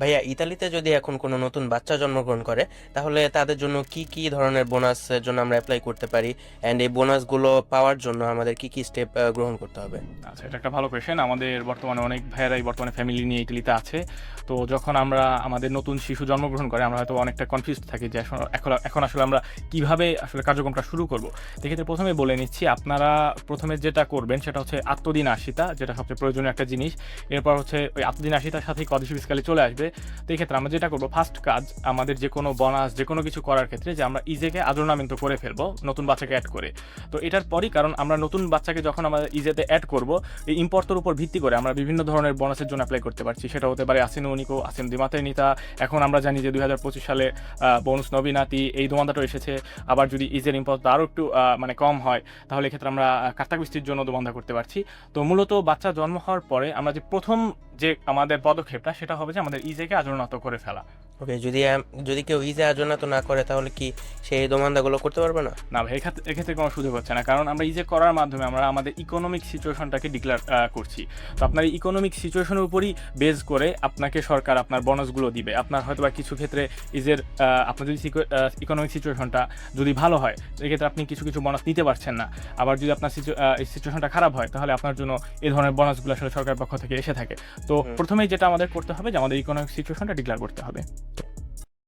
ভাইয়া, ইতালিতে যদি এখন কোনো নতুন বাচ্চা জন্মগ্রহণ করে, তাহলে তাদের জন্য কি কি ধরনের বোনাসের জন্য আমরা অ্যাপ্লাই করতে পারি? অ্যান্ড এই বোনাসগুলো পাওয়ার জন্য আমাদের কি কি স্টেপ গ্রহণ করতে হবে? আচ্ছা এটা একটা ভালো কোয়েশ্চেন আমাদের বর্তমানে অনেক ভাইয়েরাই বর্তমানে ফ্যামিলি নিয়ে ইটালিতে আছে। তো যখন আমরা আমাদের নতুন শিশু জন্মগ্রহণ করে, আমরা হয়তো অনেকটা কনফিউজ থাকি যে এখন এখন- আসলে আমরা কীভাবে আসলে কার্যক্রমটা শুরু করব। সেক্ষেত্রে প্রথমে বলে নিচ্ছি, আপনারা প্রথমে যেটা করবেন সেটা হচ্ছে আত্মদিন আশিতা, যেটা সবচেয়ে প্রয়োজনীয় একটা জিনিস। এরপর হচ্ছে ওই আত্মদিন আশিতার সাথেই কদেশি ফিসকালে চলে আসবে, তো এই ক্ষেত্রে আমরা যেটা করব ফার্স্ট কাজ আমাদের যে কোনো বোনাস যে কোনো কিছু করার ক্ষেত্রে যে আমরা ইজেকে আজরনামেন্ত করে ফেলব, নতুন বাচ্চাকে অ্যাড করে। তো এটার পরই কারণ আমরা নতুন বাচ্চাকে যখন আমরা ইজেতে অ্যাড করব, এই ইম্পোর্টের উপর ভিত্তি করে আমরা বিভিন্ন ধরনের বোনাসের জন্য অ্যাপ্লাই করতে পারছি। সেটা হতে পারে আসিন উনিকো আসিন দিমাতে নিতা এখন আমরা জানি যে দুই সালে বোনাস নবীনাতি এই দোমানদাটাও এসেছে। আবার যদি ইজের ইম্পোর্ট আরও একটু মানে কম হয়, তাহলে এক্ষেত্রে আমরা কার্তাক বৃষ্টির জন্য দোমান্দা করতে পারছি। তো মূলত বাচ্চা জন্ম হওয়ার পরে আমরা যে প্রথম যে আমাদের পদক্ষেপটা সেটা হবে যে আমাদের ইজেকে আজরনত করে ফেলা। ওকে যদি যদি কেউ ইজে আজনা তো না করে তাহলে কি সেই দোমান্দাগুলো করতে পারবে না? না ভাই এক্ষেত্রে কোনো সুযোগ হচ্ছে না। কারণ আমরা ইজে করার মাধ্যমে আমরা আমাদের ইকোনমিক সিচুয়েশনটাকে ডিক্লেয়ার করছি। তো আপনার ইকোনমিক সিচুয়েশনের উপরই বেস করে আপনাকে সরকার আপনার বোনাসগুলো দিবে। আপনার হয়তো বা কিছু ক্ষেত্রে ইজের আপনার যদি ইকোনমিক সিচুয়েশনটা যদি ভালো হয় সেক্ষেত্রে আপনি কিছু কিছু বোনাস নিতে পারছেন না। আবার যদি আপনার সিচুয়েশনটা খারাপ হয় তাহলে আপনার জন্য এই ধরনের বোনাসগুলো আসলে সরকারের পক্ষ থেকে এসে থাকে। তো প্রথমেই যেটা আমাদের করতে হবে যে আমাদের ইকোনমিক সিচুয়েশনটা ডিক্লেয়ার করতে হবে।